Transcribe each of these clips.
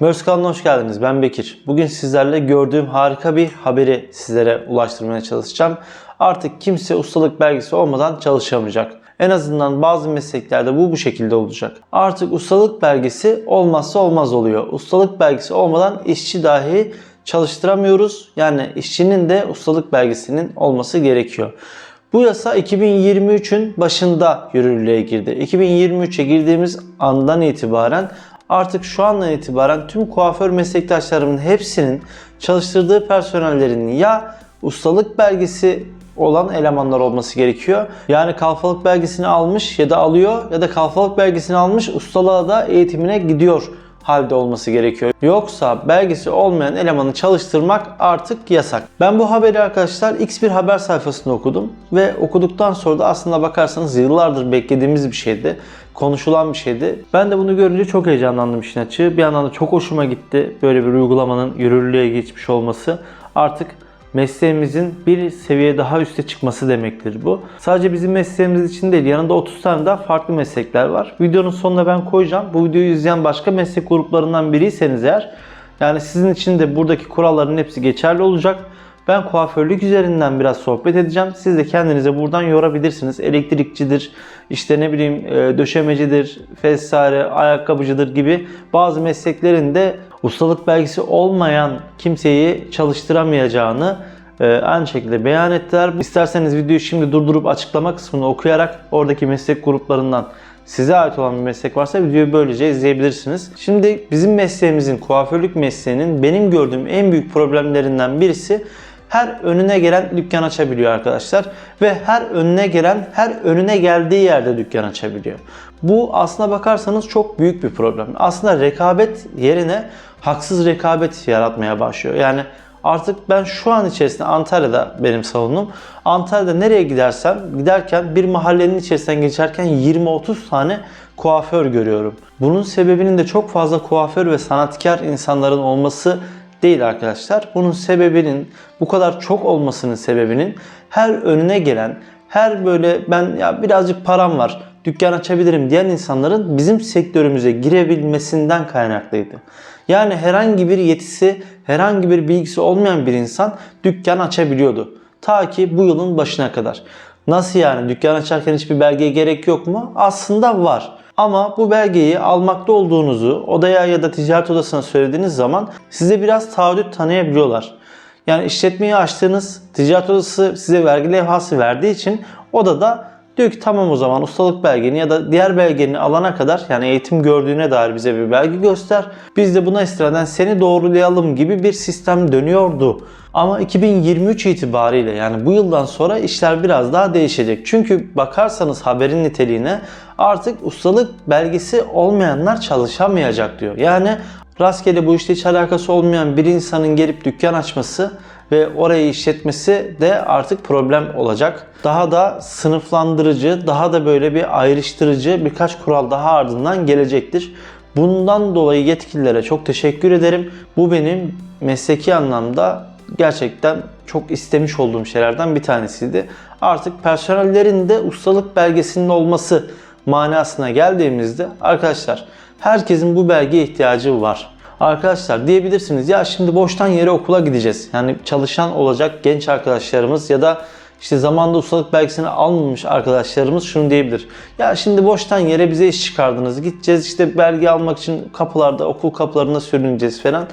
Mörs kanalına hoş geldiniz. Ben Bekir. Bugün sizlerle gördüğüm harika bir haberi sizlere ulaştırmaya çalışacağım. Artık kimse ustalık belgesi olmadan çalışamayacak. En azından bazı mesleklerde bu bu şekilde olacak. Artık ustalık belgesi olmazsa olmaz oluyor. Ustalık belgesi olmadan işçi dahi çalıştıramıyoruz. Yani işçinin de ustalık belgesinin olması gerekiyor. Bu yasa 2023'ün başında yürürlüğe girdi. 2023'e girdiğimiz andan itibaren artık şu andan itibaren tüm kuaför meslektaşlarımın hepsinin çalıştırdığı personellerin ya ustalık belgesi olan elemanlar olması gerekiyor. Yani kalfalık belgesini almış ya da alıyor ya da kalfalık belgesini almış ustalığa da eğitimine gidiyor halde olması gerekiyor. Yoksa belgesi olmayan elemanı çalıştırmak artık yasak. Ben bu haberi arkadaşlar X bir haber sayfasında okudum ve okuduktan sonra da aslında bakarsanız yıllardır beklediğimiz bir şeydi. Konuşulan bir şeydi. Ben de bunu görünce çok heyecanlandım işin açığı. Bir yandan da çok hoşuma gitti böyle bir uygulamanın yürürlüğe geçmiş olması. Artık mesleğimizin bir seviye daha üste çıkması demektir bu. Sadece bizim mesleğimiz için değil yanında 30 tane daha farklı meslekler var. Videonun sonuna ben koyacağım. Bu videoyu izleyen başka meslek gruplarından biriyseniz eğer yani sizin için de buradaki kuralların hepsi geçerli olacak. Ben kuaförlük üzerinden biraz sohbet edeceğim. Siz de kendinize buradan yorabilirsiniz. Elektrikçidir, işte ne bileyim e, döşemecidir, fesare, ayakkabıcıdır gibi bazı mesleklerin de ustalık belgesi olmayan kimseyi çalıştıramayacağını e, aynı şekilde beyan ettiler. İsterseniz videoyu şimdi durdurup açıklama kısmını okuyarak oradaki meslek gruplarından size ait olan bir meslek varsa videoyu böylece izleyebilirsiniz. Şimdi bizim mesleğimizin, kuaförlük mesleğinin benim gördüğüm en büyük problemlerinden birisi her önüne gelen dükkan açabiliyor arkadaşlar. Ve her önüne gelen her önüne geldiği yerde dükkan açabiliyor. Bu aslına bakarsanız çok büyük bir problem. Aslında rekabet yerine haksız rekabet yaratmaya başlıyor. Yani Artık ben şu an içerisinde Antalya'da benim salonum. Antalya'da nereye gidersem giderken bir mahallenin içerisinden geçerken 20-30 tane kuaför görüyorum. Bunun sebebinin de çok fazla kuaför ve sanatkar insanların olması değil arkadaşlar. Bunun sebebinin bu kadar çok olmasının sebebinin her önüne gelen, her böyle ben ya birazcık param var, dükkan açabilirim diyen insanların bizim sektörümüze girebilmesinden kaynaklıydı. Yani herhangi bir yetisi, herhangi bir bilgisi olmayan bir insan dükkan açabiliyordu. Ta ki bu yılın başına kadar. Nasıl yani dükkan açarken hiçbir belgeye gerek yok mu? Aslında var. Ama bu belgeyi almakta olduğunuzu odaya ya da ticaret odasına söylediğiniz zaman size biraz taahhüt tanıyabiliyorlar. Yani işletmeyi açtığınız ticaret odası size vergi levhası verdiği için odada diyor ki tamam o zaman ustalık belgeni ya da diğer belgeni alana kadar yani eğitim gördüğüne dair bize bir belge göster. Biz de buna istinaden seni doğrulayalım gibi bir sistem dönüyordu. Ama 2023 itibariyle yani bu yıldan sonra işler biraz daha değişecek. Çünkü bakarsanız haberin niteliğine artık ustalık belgesi olmayanlar çalışamayacak diyor. Yani rastgele bu işte hiç alakası olmayan bir insanın gelip dükkan açması ve orayı işletmesi de artık problem olacak. Daha da sınıflandırıcı, daha da böyle bir ayrıştırıcı birkaç kural daha ardından gelecektir. Bundan dolayı yetkililere çok teşekkür ederim. Bu benim mesleki anlamda gerçekten çok istemiş olduğum şeylerden bir tanesiydi. Artık personellerin de ustalık belgesinin olması manasına geldiğimizde arkadaşlar herkesin bu belgeye ihtiyacı var. Arkadaşlar diyebilirsiniz ya şimdi boştan yere okula gideceğiz. Yani çalışan olacak genç arkadaşlarımız ya da işte zamanda ustalık belgesini almamış arkadaşlarımız şunu diyebilir. Ya şimdi boştan yere bize iş çıkardınız. Gideceğiz işte belge almak için kapılarda, okul kapılarında sürüneceğiz falan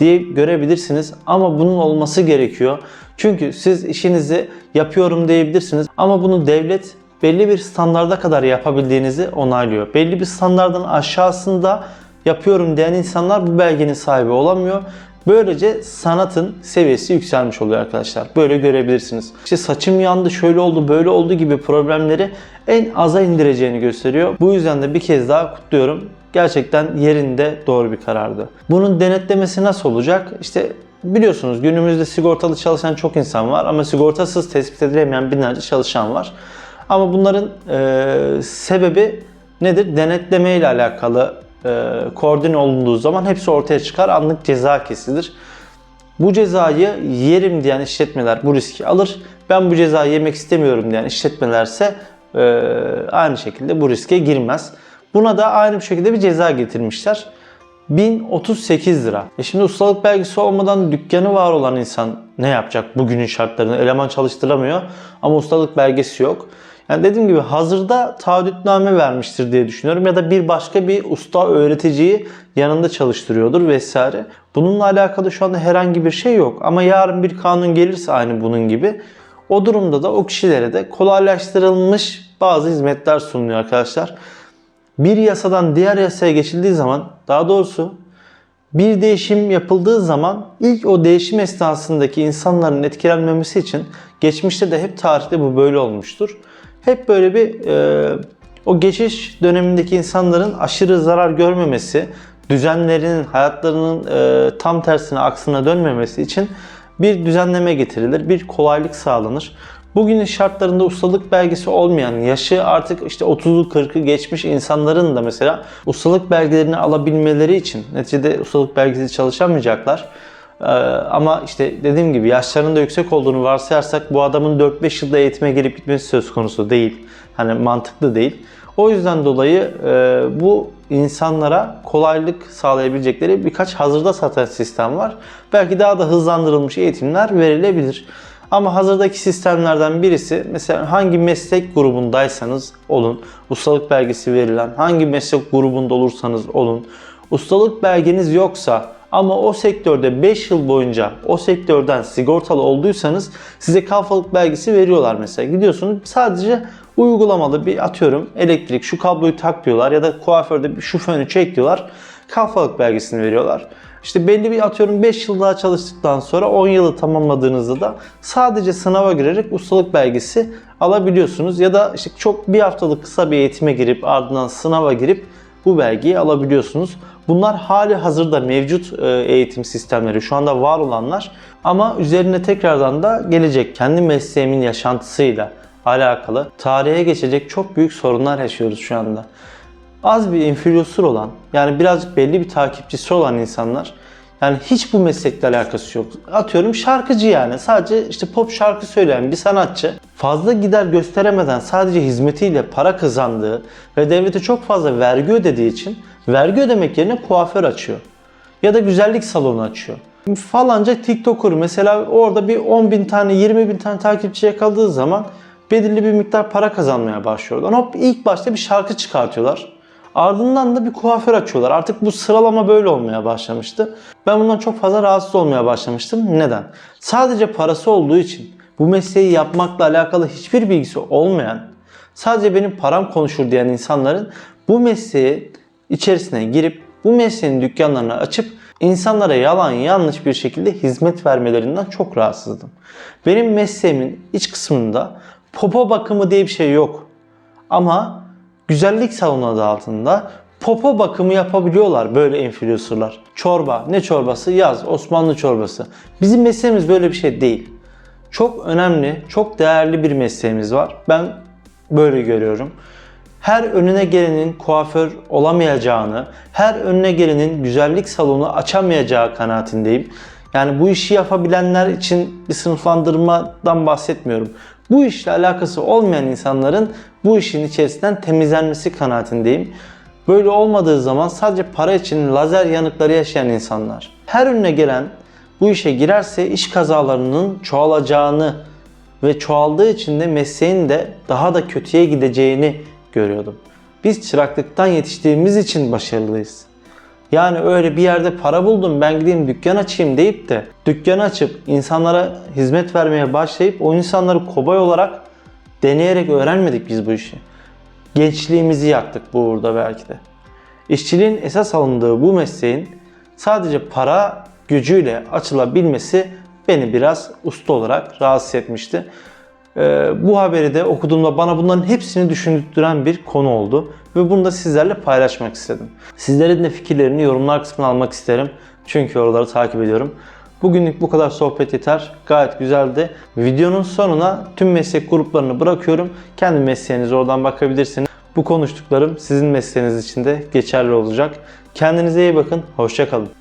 diye görebilirsiniz. Ama bunun olması gerekiyor. Çünkü siz işinizi yapıyorum diyebilirsiniz. Ama bunu devlet belli bir standarda kadar yapabildiğinizi onaylıyor. Belli bir standardın aşağısında yapıyorum diyen insanlar bu belgenin sahibi olamıyor. Böylece sanatın seviyesi yükselmiş oluyor arkadaşlar. Böyle görebilirsiniz. İşte saçım yandı, şöyle oldu, böyle oldu gibi problemleri en aza indireceğini gösteriyor. Bu yüzden de bir kez daha kutluyorum. Gerçekten yerinde doğru bir karardı. Bunun denetlemesi nasıl olacak? İşte biliyorsunuz günümüzde sigortalı çalışan çok insan var ama sigortasız tespit edilemeyen binlerce çalışan var. Ama bunların e, sebebi nedir? Denetleme ile alakalı e, koordine olunduğu zaman hepsi ortaya çıkar. Anlık ceza kesilir. Bu cezayı yerim diyen işletmeler bu riski alır. Ben bu cezayı yemek istemiyorum diyen işletmelerse e, aynı şekilde bu riske girmez. Buna da aynı bir şekilde bir ceza getirmişler. 1038 lira. E şimdi ustalık belgesi olmadan dükkanı var olan insan ne yapacak bugünün şartlarında? Eleman çalıştıramıyor ama ustalık belgesi yok. Yani dediğim gibi hazırda taahhütname vermiştir diye düşünüyorum ya da bir başka bir usta öğreticiyi yanında çalıştırıyordur vesaire. Bununla alakalı şu anda herhangi bir şey yok ama yarın bir kanun gelirse aynı bunun gibi o durumda da o kişilere de kolaylaştırılmış bazı hizmetler sunuluyor arkadaşlar. Bir yasadan diğer yasaya geçildiği zaman daha doğrusu bir değişim yapıldığı zaman ilk o değişim esnasındaki insanların etkilenmemesi için geçmişte de hep tarihte bu böyle olmuştur. Hep böyle bir e, o geçiş dönemindeki insanların aşırı zarar görmemesi, düzenlerinin, hayatlarının e, tam tersine aksına dönmemesi için bir düzenleme getirilir, bir kolaylık sağlanır. Bugünün şartlarında ustalık belgesi olmayan, yaşı artık işte 30'u 40'ı geçmiş insanların da mesela ustalık belgelerini alabilmeleri için neticede ustalık belgesi çalışamayacaklar. Ee, ama işte dediğim gibi yaşlarının da yüksek olduğunu varsayarsak bu adamın 4-5 yılda eğitime gelip gitmesi söz konusu değil. Hani mantıklı değil. O yüzden dolayı e, bu insanlara kolaylık sağlayabilecekleri birkaç hazırda satan sistem var. Belki daha da hızlandırılmış eğitimler verilebilir. Ama hazırdaki sistemlerden birisi mesela hangi meslek grubundaysanız olun, ustalık belgesi verilen hangi meslek grubunda olursanız olun, ustalık belgeniz yoksa ama o sektörde 5 yıl boyunca o sektörden sigortalı olduysanız size kalfalık belgesi veriyorlar mesela. Gidiyorsunuz sadece uygulamalı bir atıyorum elektrik şu kabloyu tak diyorlar ya da kuaförde şu fönü çek diyorlar. Kalfalık belgesini veriyorlar. İşte belli bir atıyorum 5 yıl daha çalıştıktan sonra 10 yılı tamamladığınızda da sadece sınava girerek ustalık belgesi alabiliyorsunuz. Ya da işte çok bir haftalık kısa bir eğitime girip ardından sınava girip bu belgeyi alabiliyorsunuz. Bunlar hali hazırda mevcut e, eğitim sistemleri şu anda var olanlar ama üzerine tekrardan da gelecek kendi mesleğimin yaşantısıyla alakalı tarihe geçecek çok büyük sorunlar yaşıyoruz şu anda az bir influencer olan yani birazcık belli bir takipçisi olan insanlar yani hiç bu meslekle alakası yok. Atıyorum şarkıcı yani sadece işte pop şarkı söyleyen bir sanatçı fazla gider gösteremeden sadece hizmetiyle para kazandığı ve devlete çok fazla vergi ödediği için vergi ödemek yerine kuaför açıyor. Ya da güzellik salonu açıyor. Falanca TikToker mesela orada bir 10 bin tane 20 bin tane takipçi yakaladığı zaman belirli bir miktar para kazanmaya başlıyorlar. Hop ilk başta bir şarkı çıkartıyorlar. Ardından da bir kuaför açıyorlar. Artık bu sıralama böyle olmaya başlamıştı. Ben bundan çok fazla rahatsız olmaya başlamıştım. Neden? Sadece parası olduğu için bu mesleği yapmakla alakalı hiçbir bilgisi olmayan, sadece benim param konuşur diyen insanların bu mesleği içerisine girip bu mesleğin dükkanlarını açıp insanlara yalan yanlış bir şekilde hizmet vermelerinden çok rahatsızdım. Benim mesleğimin iç kısmında popo bakımı diye bir şey yok. Ama güzellik salonu adı altında popo bakımı yapabiliyorlar böyle influencerlar. Çorba. Ne çorbası? Yaz. Osmanlı çorbası. Bizim mesleğimiz böyle bir şey değil. Çok önemli, çok değerli bir mesleğimiz var. Ben böyle görüyorum. Her önüne gelenin kuaför olamayacağını, her önüne gelenin güzellik salonu açamayacağı kanaatindeyim. Yani bu işi yapabilenler için bir sınıflandırmadan bahsetmiyorum. Bu işle alakası olmayan insanların bu işin içerisinden temizlenmesi kanaatindeyim. Böyle olmadığı zaman sadece para için lazer yanıkları yaşayan insanlar. Her önüne gelen bu işe girerse iş kazalarının çoğalacağını ve çoğaldığı için de mesleğin de daha da kötüye gideceğini görüyordum. Biz çıraklıktan yetiştiğimiz için başarılıyız. Yani öyle bir yerde para buldum ben gideyim dükkan açayım deyip de dükkan açıp insanlara hizmet vermeye başlayıp o insanları kobay olarak deneyerek öğrenmedik biz bu işi. Gençliğimizi yaktık bu uğurda belki de. İşçiliğin esas alındığı bu mesleğin sadece para gücüyle açılabilmesi beni biraz usta olarak rahatsız etmişti. Ee, bu haberi de okuduğumda bana bunların hepsini düşündüren bir konu oldu ve bunu da sizlerle paylaşmak istedim. Sizlerin de fikirlerini yorumlar kısmına almak isterim. Çünkü oraları takip ediyorum. Bugünlük bu kadar sohbet yeter. Gayet güzeldi. Videonun sonuna tüm meslek gruplarını bırakıyorum. Kendi mesleğinize oradan bakabilirsiniz. Bu konuştuklarım sizin mesleğiniz için de geçerli olacak. Kendinize iyi bakın. Hoşçakalın.